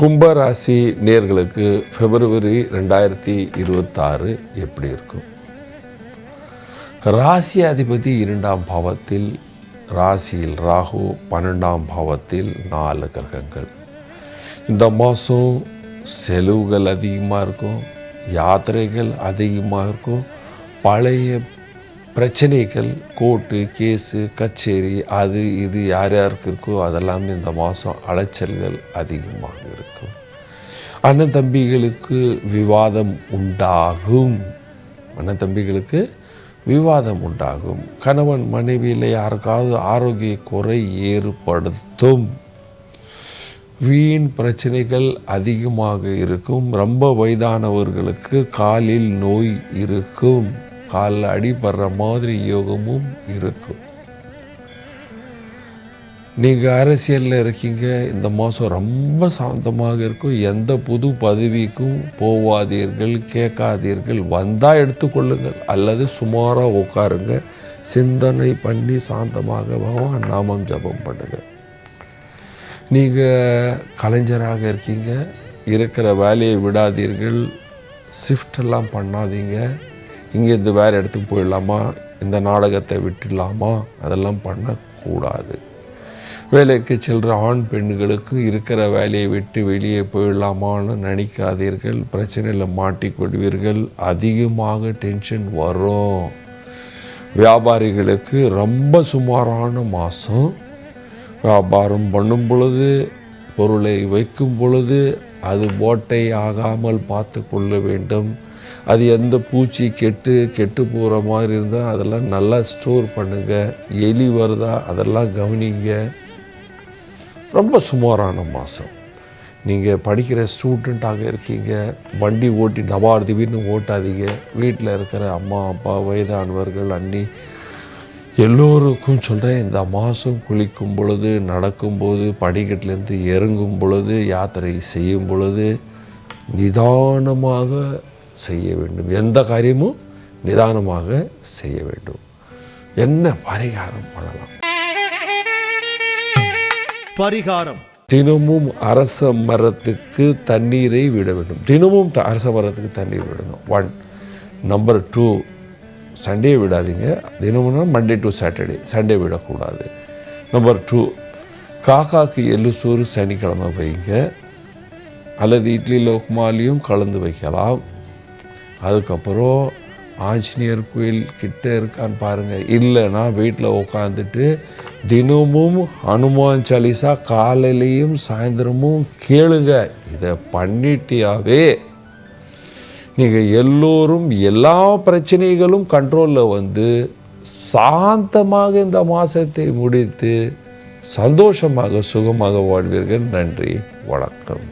கும்பராசி நேர்களுக்கு பிப்ரவரி ரெண்டாயிரத்தி இருபத்தாறு எப்படி இருக்கும்? ராசி அதிபதி இரண்டாம் பாவத்தில் ராசியில் ராகு பன்னெண்டாம் பாவத்தில் நாலு கிரகங்கள். இந்த மாதம் செலவுகள் அதிகமாக இருக்கும் யாத்திரைகள் அதிகமாக இருக்கும் பழைய பிரச்சனைகள் கோர்ட்டு கேஸு கச்சேரி அது இது யார் யாருக்கு இருக்கோ அதெல்லாமே இந்த மாதம் அலைச்சல்கள் அதிகமாக இருக்கும். அண்ணன் தம்பிகளுக்கு விவாதம் உண்டாகும். அண்ணன் தம்பிகளுக்கு விவாதம் உண்டாகும். கணவன் மனைவியில் யாருக்காவது ஆரோக்கிய குறை ஏற்படுத்தும். வீண் பிரச்சனைகள் அதிகமாக இருக்கும். ரொம்ப வயதானவர்களுக்கு காலில் நோய் இருக்கும். காலில் அடிபடுற மாதிரி யோகமும் இருக்கும் நீங்கள் அரசியலில் இருக்கீங்க இந்த மாதம் ரொம்ப சாந்தமாக இருக்கும். எந்த புது பதவிக்கும் போவாதீர்கள் கேட்காதீர்கள். வந்தால் எடுத்துக்கொள்ளுங்கள் அல்லது சுமாராக உட்காருங்க. சிந்தனை பண்ணி சாந்தமாக பகவான் நாமம் ஜபம் பண்ணுங்கள் நீங்கள் கலைஞராக இருக்கீங்க இருக்கிற வேலையை விடாதீர்கள் ஷிஃப்டெல்லாம் பண்ணாதீங்க. இங்கேருந்து வேறு இடத்துக்கு போயிடலாமா? இந்த நாடகத்தை விட்டுடலாமா? அதெல்லாம் பண்ணக்கூடாது. வேலைக்கு செல்கிற ஆண் பெண்களுக்கு இருக்கிற வேலையை விட்டு வெளியே போயிடலாமான்னு நினைக்காதீர்கள். பிரச்சனையில் மாட்டிக்கொள்வீர்கள். அதிகமாக டென்ஷன் வரும். வியாபாரிகளுக்கு ரொம்ப சுமாரான மாதம் வியாபாரம் பண்ணும் பொழுது பொருளை வைக்கும் பொழுது அது ஓட்டை ஆகாமல் பார்த்து கொள்ள வேண்டும். அது எந்த பூச்சி கெட்டு கெட்டு போகிற மாதிரி இருந்தால் அதெல்லாம் நல்லா ஸ்டோர் பண்ணுங்கள் எலி வருதா அதெல்லாம் கவனிங்க. ரொம்ப சுமாரான மாதம் நீங்கள் படிக்கிற ஸ்டூடெண்ட்டாக இருக்கீங்க. வண்டி ஓட்டி தபார் திடீர்னு ஓட்டாதீங்க. வீட்டில் இருக்கிற அம்மா அப்பா வயதானவர்கள் அண்ணி எல்லோருக்கும் சொல்கிறேன் இந்த மாதம் குளிக்கும் பொழுது நடக்கும்போது படிக்கட்டிலேருந்து இறங்கும் பொழுது யாத்திரை செய்யும் பொழுது நிதானமாக செய்ய வேண்டும். எந்த காரியமும் நிதானமாக செய்ய வேண்டும். என்ன பரிகாரம் பண்ணலாம்? பரிகாரம். தினமும் அரச மரத்துக்கு தண்ணீரை விட வேண்டும். தினமும் அரச மரத்துக்கு தண்ணீர் விடணும் ஒன் நம்பர் டூ சண்டே விடாதீங்க. தினமும்னா மண்டே டு சாட்டர்டே சண்டே விடக்கூடாது. நம்பர் டூ காக்காக்கு எள்ளு சோறு சனிக்கிழமை வைங்க. அல்லது இட்லியில் உப்புமாலையும் கலந்து வைக்கலாம். அதுக்கப்புறம் ஆஞ்சநேயர் கோயில் கிட்டே இருக்கான்னு பாருங்கள் இல்லைன்னா வீட்டில் உட்காந்துட்டு தினமும் ஹனுமான் சாலிசா காலையிலையும் சாயந்தரமும் கேளுங்க. இதை பண்ணிட்டியாவே? நீங்கள் எல்லோரும் எல்லா பிரச்சனைகளும் கண்ட்ரோலில் வந்து சாந்தமாக இந்த மாதத்தை முடித்து சந்தோஷமாக சுகமாக வாழ்வீர்கள். நன்றி வணக்கம்.